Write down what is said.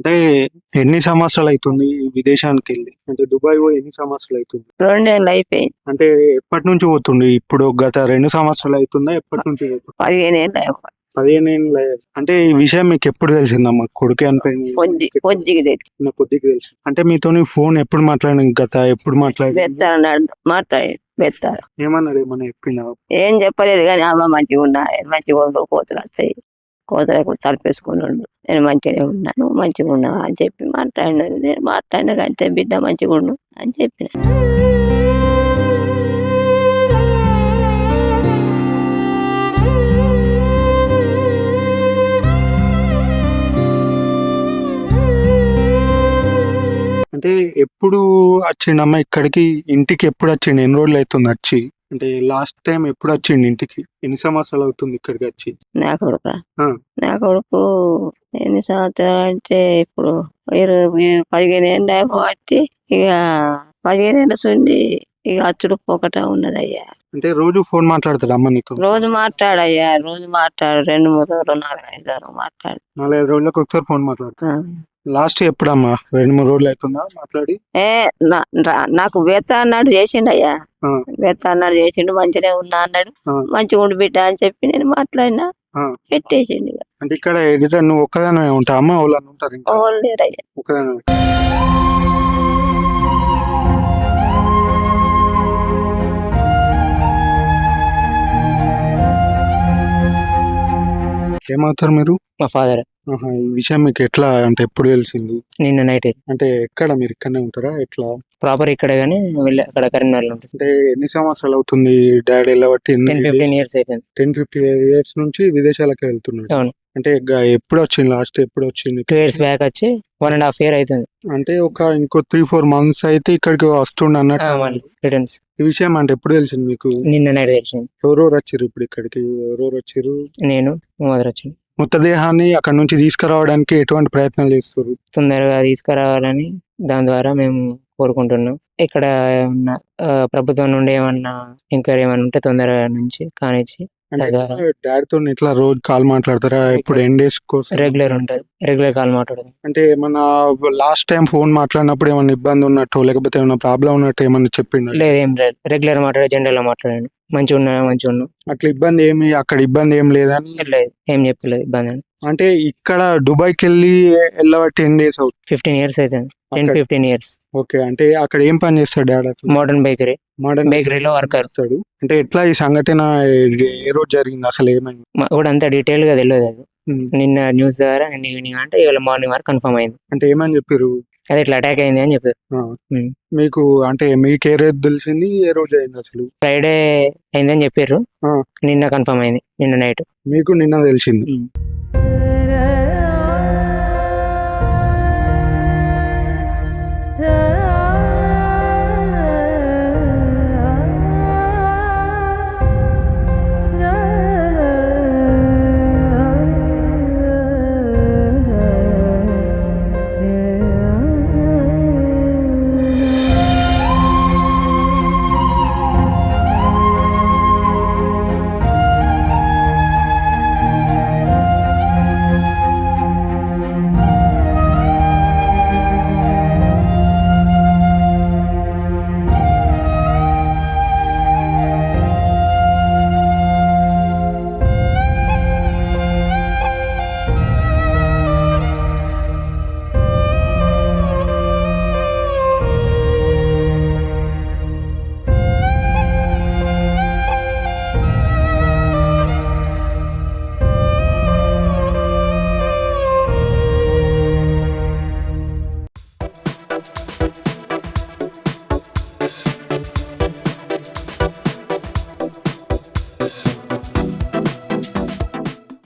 అంటే ఎన్ని సంవత్సరాలు అవుతుంది విదేశానికి వెళ్ళి అంటే దుబాయ్ పోయి ఎన్ని సంవత్సరాలు అవుతుంది రెండేళ్ళు అయిపోయింది. అంటే ఎప్పటి నుంచి పోతుంది ఇప్పుడు గత రెండు సంవత్సరాలు అవుతుందా ఎప్పటి నుంచి? పదిహేను ఏళ్ళు అయిపోయింది. పదిహేను ఏళ్ళు అయ్యాయి. అంటే ఈ విషయం మీకు ఎప్పుడు తెలిసిందమ్మా కొడుకే అనిపోయింది కొద్దిగా తెలుసు అంటే మీతోని ఫోన్ ఎప్పుడు మాట్లాడిన? గత ఎప్పుడు మాట్లాడి మాట్లాడి ఏమన్నాడు? ఏమన్నా చెప్పిందా ఏం చెప్పలేదు కానీ అమ్మ మంచిగా ఉన్నా మంచిగా ఉండు కోతలు వస్తాయి కోతలు తలపేసుకుని ఉండు. నేను మంచిగానే ఉన్నాను మంచిగా ఉన్నా అని చెప్పి మాట్లాడినాను నేను మాట్లాడినా అంతే బిడ్డ మంచిగా ఉండు అని చెప్పిన. అంటే ఎప్పుడు వచ్చిండమ్మా ఇక్కడికి ఇంటికి ఎప్పుడు వచ్చిండు ఎన్ని రోజులు అవుతుంది వచ్చి? అంటే లాస్ట్ టైం ఎప్పుడు వచ్చిండు ఇంటికి? ఎన్ని సంవత్సరాలు అవుతుంది ఇక్కడికి వచ్చి? నా కొడుక? ఆ. నా కొడుకు ఎన్ని సంవత్సరాలు అంటే ఇప్పుడు ఇరవై పదిహేను ఏళ్ళు కాబట్టి ఇక పదిహేను ఏళ్ళ నుండి ఇక అచ్చుడు పోకట ఉన్నదయ్యా. అంటే రోజు ఫోన్ మాట్లాడతాడు అమ్మ నీతో రోజు మాట్లాడయ్యా రోజు మాట్లాడు రెండు మూడు రోజులు నాలుగు ఐదు రోజులు మాట్లాడు. నాలుగైదు రోజులకు ఒకసారి ఫోన్ మాట్లాడతాడు. లాస్ట్ ఎప్పుడమ్మా? రెండు మూడు రోజులు అవుతుందా మాట్లాడి? ఏ నా- రా- నాకు వేత అన్నాడు చేసిండయ్యా ఆ. వేత అన్నాడు చేసిండు మంచిగా ఉన్నా అన్నాడు. ఆ. మంచిగా ఉండి బిడ్డ అని చెప్పి నేను మాట్లాడినా. ఆ. పెట్టేసిండు ఇక. అంటే ఇక్కడ ఎడిటర్ నువ్వు ఒక్కదానే ఉంటా? అమ్మ వాళ్ళు ఉంటారు ఇంకా? ఓళ్ళు లేరయ్యా ఒక్కదానే ఏమవుతారు మీరు? మా ఫాదర్. ఈ విషయం మీకు ఎట్లా అంటే ఎప్పుడు తెలిసింది? నిన్న నైట్ అంటే ఎక్కడ మీరు ఇక్కడనే ఉంటారా? ఎట్లా? ప్రాపర్ ఇక్కడే కానీ వెళ్ళి అక్కడ కరీంనగర్లో ఉంటుంది అంటే ఎన్ని సంవత్సరాలు అవుతుంది డాడీ వెళ్ళబట్టి? టెన్ ఫిఫ్టీన్ ఇయర్స్ అవుతుంది టెన్ ఫిఫ్టీ ఇయర్స్ నుంచి విదేశాలకు వెళ్తున్నాడు. అవును. అంటే ఎప్పుడు వచ్చింది? లాస్ట్ ఎప్పుడు వచ్చింది? టూ ఇయర్స్ బ్యాక్ వచ్చి వన్ అండ్ హాఫ్ ఇయర్ అవుతుంది అంటే ఒక ఇంకో త్రీ ఫోర్ మంత్స్ అయితే ఇక్కడికి వస్తుండ అన్నట్టు. రిటర్న్స్ ఈ విషయం అంటే ఎప్పుడు తెలిసింది మీకు? నిన్న నైట్ తెలిసింది. ఎవరెవరు వచ్చారు ఇప్పుడు ఇక్కడికి? ఎవరెవరు వచ్చారు నేను మదర్ వచ్చింది. మృతదేహాన్ని అక్కడ నుంచి తీసుకురావడానికి ఎటువంటి ప్రయత్నాలు చేస్తారు తొందరగా తీసుకురావాలని దాని ద్వారా మేము కోరుకుంటున్నాం. ఇక్కడ ఉన్న ఆ, ప్రభుత్వం నుండి ఏమన్నా ఎంక్వైరీ ఏమైనా ఉంటే తొందరగా నుంచి కానిచ్చి డాడీతో ఇట్లా రోజు కాల్ మాట్లాడతారా? ఇప్పుడు ఎన్ డేస్ కోసం? రెగ్యులర్ ఉంటుంది రెగ్యులర్ కాల్ మాట్లాడదు అంటే ఏమన్నా లాస్ట్ టైం ఫోన్ మాట్లాడినప్పుడు ఏమన్నా ఇబ్బంది ఉన్నట్టు లేకపోతే ఏమన్నా ప్రాబ్లం ఉన్నట్టు ఏమన్నా చెప్పిండు? లేదు ఏం లేదు. రెగ్యులర్ మాట్లాడే జనరల్ మాట్లాడండి. మంచిగా ఉన్నా మంచిగా ఉన్నాం. అట్లా ఇబ్బంది ఏమి అక్కడ ఇబ్బంది ఏం లేదని? లేదు. ఏం చెప్పలేదు ఇబ్బంది అంటే ఇక్కడ దుబాయ్కి వెళ్ళి వెళ్ళబట్టి ఎన్ని డేస్ అవుతుంది? ఫిఫ్టీన్ ఇయర్స్ అవుతుంది టెన్ ఫిఫ్టీన్ ఇయర్స్ ఓకే. అంటే అక్కడ ఏం పని చేస్తాడు డాడీ మోడర్న్ బేకరీ మోడర్న్ బేకరీలో వర్కర్ చేస్తాడు. అంటే ఎట్లా ఈ సంఘటన ఏ- రోజు జరిగింది అసలు ఏమైంది? మాకు కూడా అంత డీటెయిల్గా తెలియదు అది. నిన్న న్యూస్ ద్వారా నిన్న ఈవినింగ్ అంటే ఇవాళ మార్నింగ్ వరకు కన్ఫర్మ్ అయింది. అంటే ఏమని చెప్పారు అది ఇట్లా అటాక్ అయింది అని చెప్పారు. ఉమ్. మీకు అంటే మీకు ఏ రోజు తెలిసింది? ఏ రోజు అయింది అసలు? ఫ్రైడే అయింది అని చెప్పారు ఆ. నిన్న కన్ఫర్మ్ అయింది. నిన్న నైట్ మీకు నిన్న తెలిసింది. ఉమ్.